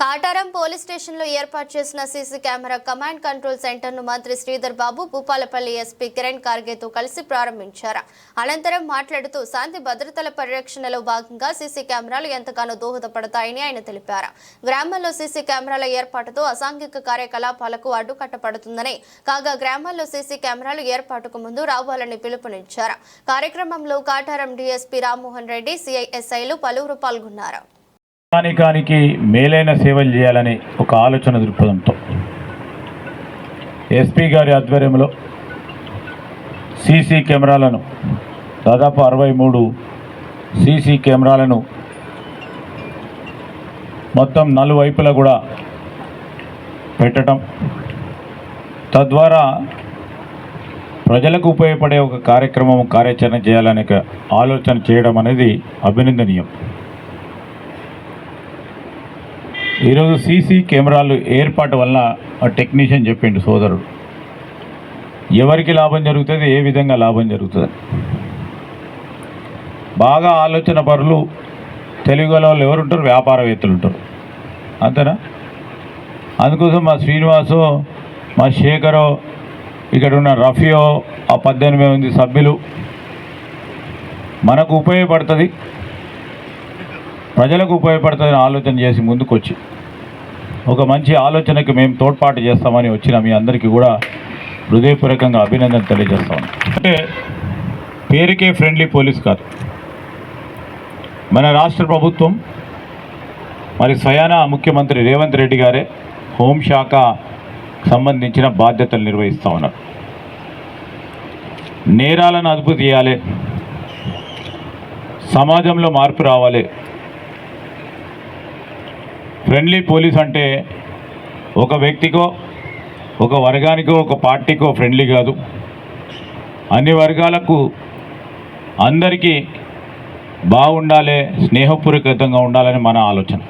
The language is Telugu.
కాటారం పోలీస్ స్టేషన్లో ఏర్పాటు చేసిన సీసీ కెమెరా కమాండ్ కంట్రోల్ సెంటర్ను మంత్రి శ్రీధర్ బాబు భూపాలపల్లి ఎస్పీ కిరణ్ కార్గేతో కలిసి ప్రారంభించారు. అనంతరం మాట్లాడుతూ శాంతి భద్రతల పరిరక్షణలో భాగంగా సీసీ కెమెరాలు ఎంతగానో దోహదపడతాయని ఆయన తెలిపారు. గ్రామాల్లో సీసీ కెమెరాల ఏర్పాటుతో అసాంఘిక కార్యకలాపాలకు అడ్డుకట్టపడుతుందని కాగా గ్రామాల్లో సీసీ కెమెరాలు ఏర్పాటుకు ముందు రావాలని పిలుపునిచ్చారు. కార్యక్రమంలో కాటారం డీఎస్పీ రామ్మోహన్ రెడ్డి సిఐఎస్ఐలు పలువురు పాల్గొన్నారు. స్థానికానికి మేలైన సేవలు చేయాలని ఒక ఆలోచన దృక్పథంతో ఎస్పీ గారి ఆధ్వర్యంలో సీసీ కెమెరాలను దాదాపు అరవై మూడు సీసీ కెమెరాలను మొత్తం నలువైపులా కూడా పెట్టడం తద్వారా ప్రజలకు ఉపయోగపడే ఒక కార్యక్రమం కార్యాచరణ చేయాలనే ఆలోచన చేయడం అనేది అభినందనీయం. ఈరోజు సీసీ కెమెరాలు ఏర్పాటు వలన ఆ టెక్నీషియన్ చెప్పిండు సోదరుడు. ఎవరికి లాభం జరుగుతుంది ఏ విధంగా లాభం జరుగుతుంది? బాగా ఆలోచన పరులు తెలుగు వాళ్ళు ఎవరు ఉంటారు వ్యాపారవేత్తలు ఉంటారు. అంతేనా? అందుకోసం మా శ్రీనివాసు మా శేఖరో ఇక్కడ ఉన్న రఫియో ఆ పద్దెనిమిది మంది సభ్యులు మనకు ఉపయోగపడుతుంది. ప్రజలకు ఉపయోగపడుతుందని ఆలోచన చేసి ముందుకొచ్చి ఒక మంచి ఆలోచనకి మేము తోడ్పాటు చేస్తామని వచ్చిన మీ అందరికీ కూడా హృదయపూర్వకంగా అభినందన తెలియజేస్తాం అంటే పేరుకే ఫ్రెండ్లీ పోలీస్ కాదు. మన రాష్ట్ర ప్రభుత్వం మరి స్వయాన ముఖ్యమంత్రి రేవంత్ రెడ్డి గారే హోంశాఖ సంబంధించిన బాధ్యతలు నిర్వహిస్తూ ఉన్నారు. నేరాలను అదుపు చేయాలి సమాజంలో మార్పు రావాలి. ఫ్రెండ్లీ పోలీస్ అంటే ఒక వ్యక్తికో ఒక వర్గానికో ఒక పార్టీకో ఫ్రెండ్లీ కాదు. అన్ని వర్గాలకు అందరికీ బాగుండాలి స్నేహపూర్వకంగా ఉండాలని మన ఆలోచన.